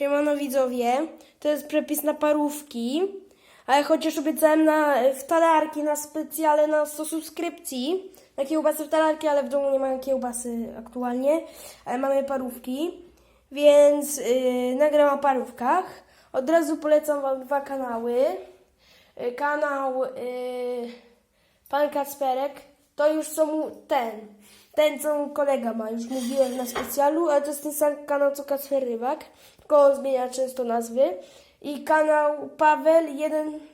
Siemano widzowie, to jest przepis na parówki, ale chociaż obiecałem na, w talarki na specjale na 100 subskrypcji, na kiełbasy w talarki, ale w domu nie mamy kiełbasy aktualnie, ale mamy parówki, więc yy, nagram o parówkach. Od razu polecam Wam dwa kanały. Yy, kanał yy, Pan Kacperek, to już mu ten, ten co kolega ma, już mówiłem na specjalu, ale to jest ten sam kanał co Kacper Rybak, tylko on zmienia często nazwy. I kanał Paweł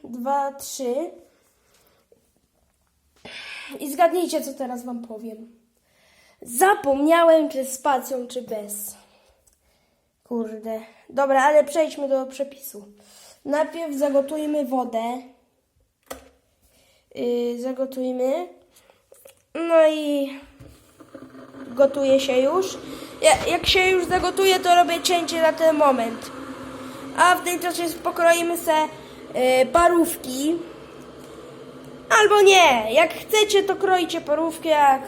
123. I zgadnijcie co teraz wam powiem. Zapomniałem czy z spacją czy bez. Kurde. Dobra, ale przejdźmy do przepisu. Najpierw zagotujmy wodę. Yy, zagotujmy. No i gotuje się już. Ja, jak się już zagotuje, to robię cięcie na ten moment. A w tym czasie pokroimy se yy, parówki. Albo nie. Jak chcecie, to kroicie parówki, jak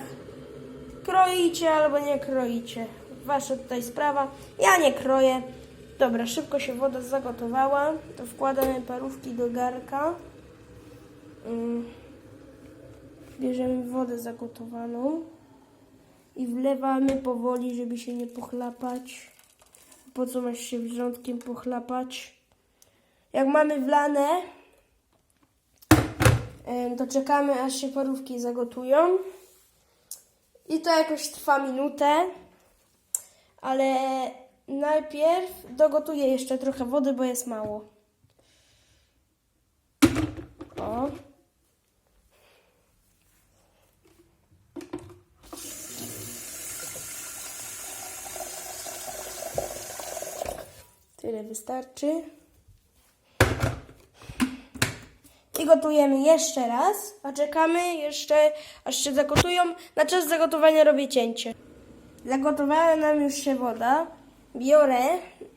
kroicie albo nie kroicie. Wasza tutaj sprawa. Ja nie kroję. Dobra, szybko się woda zagotowała. To wkładamy parówki do garka. Mm. Bierzemy wodę zagotowaną wlewamy powoli, żeby się nie pochlapać. Po co masz się wrzątkiem pochlapać? Jak mamy wlane, to czekamy aż się parówki zagotują. I to jakoś trwa minutę, ale najpierw dogotuję jeszcze trochę wody, bo jest mało. O. Tyle wystarczy. I gotujemy jeszcze raz, a czekamy jeszcze, aż się zagotują. Na czas zagotowania robię cięcie. Zagotowała nam już się woda. Biorę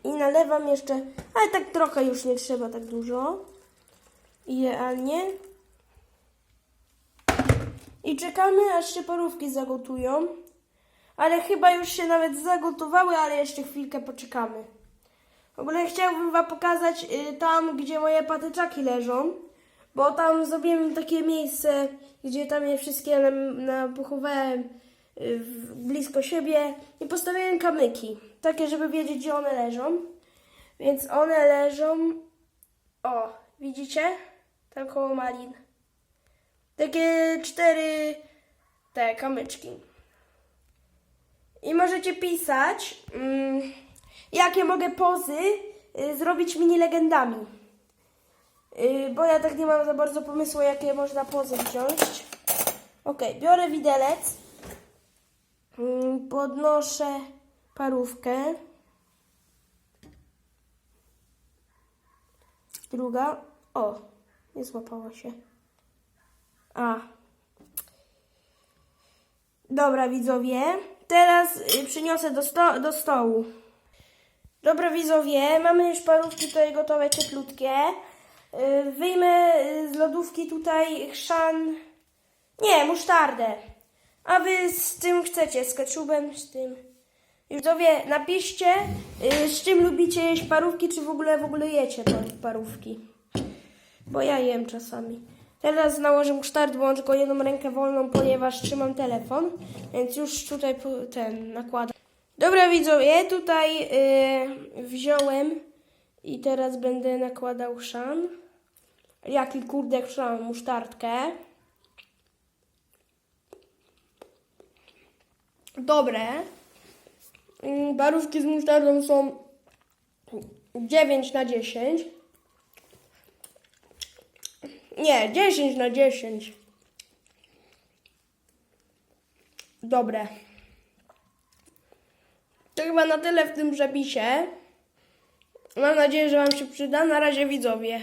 i nalewam jeszcze, ale tak trochę już nie trzeba tak dużo. Idealnie. I czekamy, aż się parówki zagotują. Ale chyba już się nawet zagotowały, ale jeszcze chwilkę poczekamy. W ogóle chciałbym Wam pokazać y, tam, gdzie moje patyczaki leżą, bo tam zrobiłem takie miejsce, gdzie tam je wszystkie napuchowałem y, blisko siebie i postawiłem kamyki, takie, żeby wiedzieć, gdzie one leżą. Więc one leżą, o, widzicie? Tam koło malin. Takie cztery te kamyczki. I możecie pisać, mm, jakie mogę pozy y, zrobić mini legendami. Y, bo ja tak nie mam za bardzo pomysłu, jakie można pozy wziąć. Ok, biorę widelec, mm, podnoszę parówkę. Druga, o, nie złapała się. A, Dobra, widzowie. Teraz y, przyniosę do, sto do stołu. Dobra, widzowie. Mamy już parówki tutaj gotowe, cieplutkie. Y, Wyjmę y, z lodówki tutaj chrzan... Nie, musztardę. A wy z tym chcecie, z ketchupem, z tym... Widzowie, napiszcie, y, z czym lubicie jeść parówki, czy w ogóle w ogóle jecie parówki. Bo ja jem czasami. Teraz nałożę musztardę, bo mam tylko jedną rękę wolną, ponieważ trzymam telefon, więc już tutaj ten nakładam. Dobra widzowie, tutaj yy, wziąłem i teraz będę nakładał szan. Jaki kurde chrzan, musztardkę. Dobre. Yy, Barówki z musztardą są 9 na 10. Nie, 10 na 10. Dobre. To chyba na tyle w tym przepisie. Mam nadzieję, że Wam się przyda. Na razie widzowie.